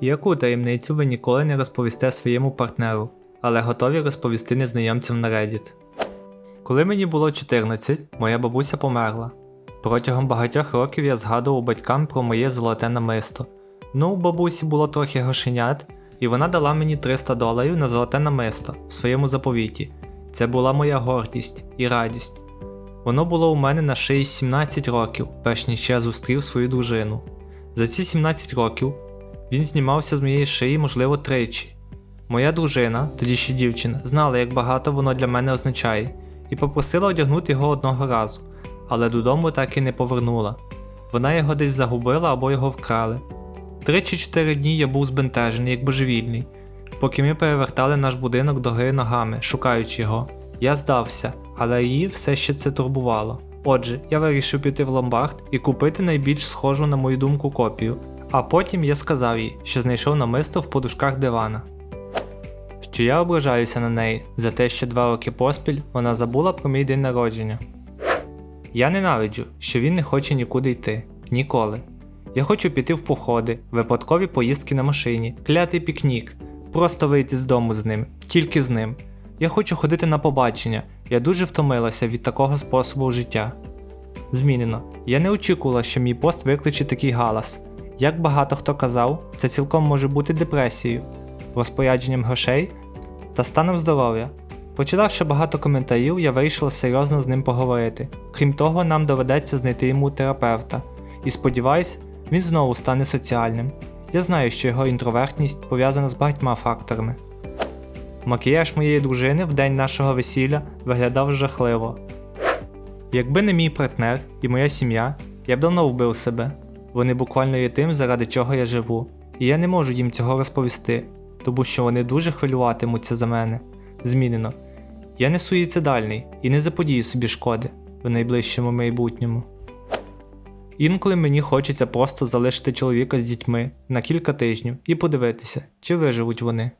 Яку таємницю ви ніколи не розповісте своєму партнеру, але готові розповісти незнайомцям на Reddit? Коли мені було 14, моя бабуся померла. Протягом багатьох років я згадував батькам про моє золоте намисто. Ну, у бабусі було трохи грошенят, і вона дала мені 300 доларів на золоте намисто в своєму заповіті. Це була моя гордість і радість. Воно було у мене на шиї 17 років, перш ніж я зустрів свою дружину. За ці 17 років він знімався з моєї шиї, можливо, тричі. Моя дружина, тоді ще дівчина, знала, як багато воно для мене означає, і попросила одягнути його одного разу, але додому так і не повернула. Вона його десь загубила або його вкрали. Три чи чотири дні я був збентежений, як божевільний, поки ми перевертали наш будинок до гори ногами, шукаючи його. Я здався, але її все ще це турбувало. Отже, я вирішив піти в ломбард і купити найбільш схожу, на мою думку, копію. А потім я сказав їй, що знайшов намисто в подушках дивана. Що я ображаюся на неї за те, що два роки поспіль вона забула про мій день народження. Я ненавиджу, що він не хоче нікуди йти. Ніколи. Я хочу піти в походи, випадкові поїздки на машині, клятий пікнік, просто вийти з дому з ним, тільки з ним. Я хочу ходити на побачення, я дуже втомилася від такого способу життя. Змінено. Я не очікувала, що мій пост викличе такий галас. Як багато хто казав, це цілком може бути депресією, розпорядженням грошей та станом здоров'я. Почитавши багато коментарів, я вирішила серйозно з ним поговорити. Крім того, нам доведеться знайти йому терапевта. І сподіваюсь, він знову стане соціальним. Я знаю, що його інтровертність пов'язана з багатьма факторами. Макіяж моєї дружини в день нашого весілля виглядав жахливо. Якби не мій партнер і моя сім'я, я б давно вбив себе. Вони буквально є тим, заради чого я живу, і я не можу їм цього розповісти, тому що вони дуже хвилюватимуться за мене. Змінено. Я не суїцидальний і не заподію собі шкоди в найближчому майбутньому. Інколи мені хочеться просто залишити чоловіка з дітьми на кілька тижнів і подивитися, чи виживуть вони.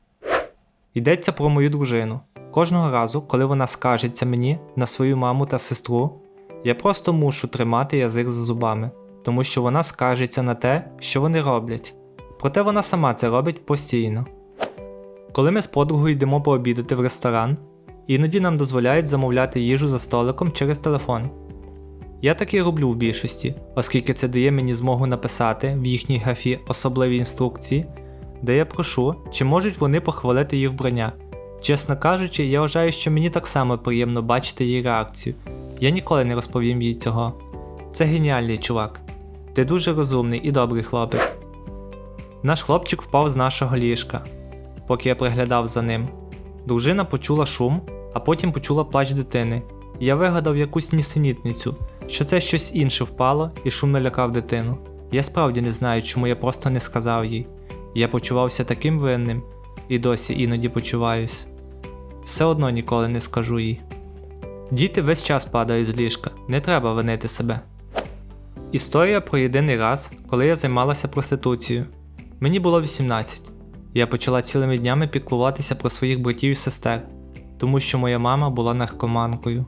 Йдеться про мою дружину. Кожного разу, коли вона скаржиться мені на свою маму та сестру, я просто мушу тримати язик за зубами, тому що вона скаржиться на те, що вони роблять. Проте вона сама це робить постійно. Коли ми з подругою йдемо пообідати в ресторан, іноді нам дозволяють замовляти їжу за столиком через телефон. Я так і роблю в більшості, оскільки це дає мені змогу написати в їхній графі особливі інструкції, де я прошу, чи можуть вони похвалити їх вбрання. Чесно кажучи, я вважаю, що мені так само приємно бачити її реакцію. Я ніколи не розповім їй цього. Це геніальний чувак. Ти дуже розумний і добрий хлопець. Наш хлопчик впав з нашого ліжка, поки я приглядав за ним. Дружина почула шум, а потім почула плач дитини. Я вигадав якусь нісенітницю, що це щось інше впало і шум налякав дитину. Я справді не знаю, чому я просто не сказав їй. Я почувався таким винним і досі іноді почуваюсь. Все одно ніколи не скажу їй. Діти весь час падають з ліжка, не треба винити себе. Історія про єдиний раз, коли я займалася проституцією. Мені було 18. Я почала цілими днями піклуватися про своїх братів і сестер, тому що моя мама була наркоманкою.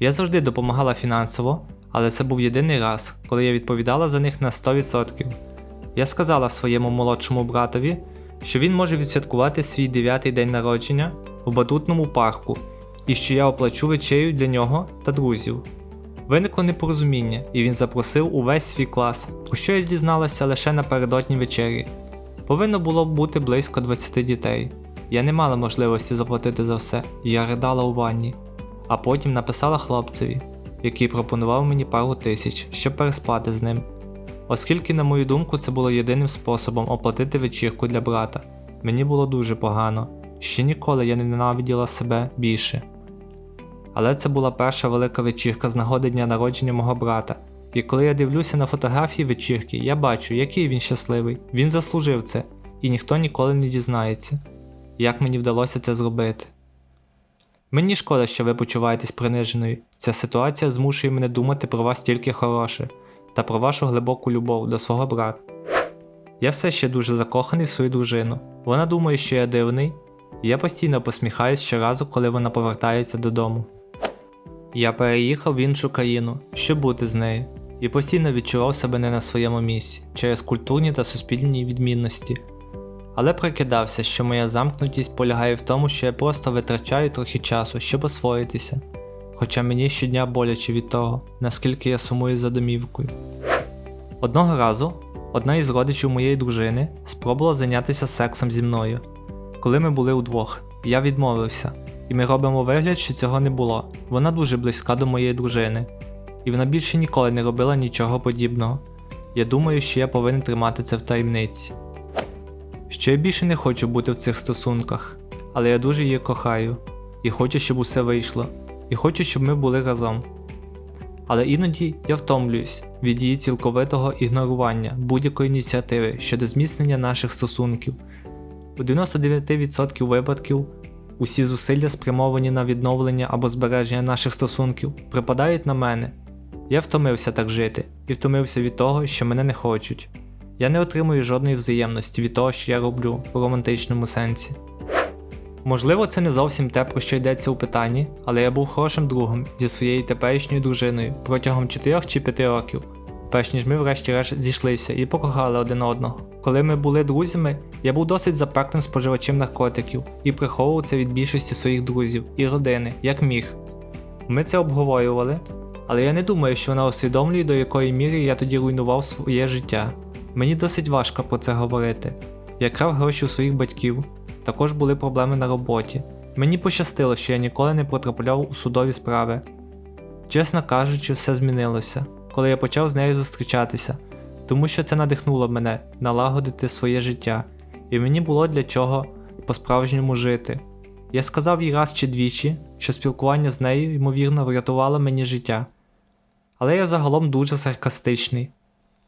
Я завжди допомагала фінансово, але це був єдиний раз, коли я відповідала за них на 100%. Я сказала своєму молодшому братові, що він може відсвяткувати свій дев'ятий день народження в батутному парку і що я оплачу вечерю для нього та друзів. Виникло непорозуміння, і він запросив увесь свій клас, про що я дізналася лише напередодні вечері. Повинно було б бути близько 20 дітей. Я не мала можливості заплатити за все, і я ридала у ванні, а потім написала хлопцеві, який пропонував мені пару тисяч, щоб переспати з ним. Оскільки, на мою думку, це було єдиним способом оплатити вечірку для брата. Мені було дуже погано, ще ніколи я не ненавиділа себе більше. Але це була перша велика вечірка з нагоди дня народження мого брата. І коли я дивлюся на фотографії вечірки, я бачу, який він щасливий. Він заслужив це, і ніхто ніколи не дізнається, як мені вдалося це зробити. Мені шкода, що ви почуваєтесь приниженою. Ця ситуація змушує мене думати про вас тільки хороше та про вашу глибоку любов до свого брата. Я все ще дуже закоханий в свою дружину. Вона думає, що я дивний, і я постійно посміхаюсь щоразу, коли вона повертається додому. Я переїхав в іншу країну, щоб бути з нею, і постійно відчував себе не на своєму місці через культурні та суспільні відмінності. Але прикидався, що моя замкнутість полягає в тому, що я просто витрачаю трохи часу, щоб освоїтися. Хоча мені щодня боляче від того, наскільки я сумую за домівкою. Одного разу одна із родичів моєї дружини спробувала зайнятися сексом зі мною. Коли ми були удвох, я відмовився, і ми робимо вигляд, що цього не було. Вона дуже близька до моєї дружини, і вона більше ніколи не робила нічого подібного. Я думаю, що я повинен тримати це в таємниці. Що я більше не хочу бути в цих стосунках, але я дуже її кохаю і хочу, щоб усе вийшло, і хочу, щоб ми були разом. Але іноді я втомлююсь від її цілковитого ігнорування будь-якої ініціативи щодо зміцнення наших стосунків. У 99% випадків усі зусилля, спрямовані на відновлення або збереження наших стосунків, припадають на мене. Я втомився так жити і втомився від того, що мене не хочуть. Я не отримую жодної взаємності від того, що я роблю у романтичному сенсі. Можливо, це не зовсім те, про що йдеться у питанні, але я був хорошим другом зі своєю теперішньою дружиною протягом 4 чи 5 років, перш ніж ми врешті-решт зійшлися і покохали один одного. Коли ми були друзями, я був досить запеклим споживачем наркотиків і приховував це від більшості своїх друзів і родини, як міг. Ми це обговорювали, але я не думаю, що вона усвідомлює, до якої міри я тоді руйнував своє життя. Мені досить важко про це говорити. Я крав гроші у своїх батьків, також були проблеми на роботі. Мені пощастило, що я ніколи не потрапляв у судові справи. Чесно кажучи, все змінилося, коли я почав з нею зустрічатися, тому що це надихнуло мене налагодити своє життя, і мені було для чого по-справжньому жити. Я сказав їй раз чи двічі, що спілкування з нею, ймовірно, врятувало мені життя. Але я загалом дуже саркастичний,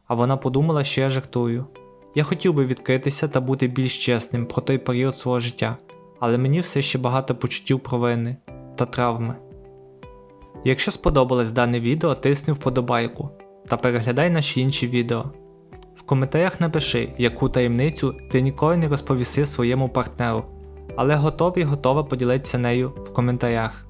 а вона подумала, що я жартую. Я хотів би відкритися та бути більш чесним про той період свого життя, але мені все ще багато почуттів провини та травми. Якщо сподобалось дане відео, тисни вподобайку та переглядай наші інші відео. В коментарях напиши, яку таємницю ти ніколи не розповіси своєму партнеру, але готовий готова поділитися нею в коментарях.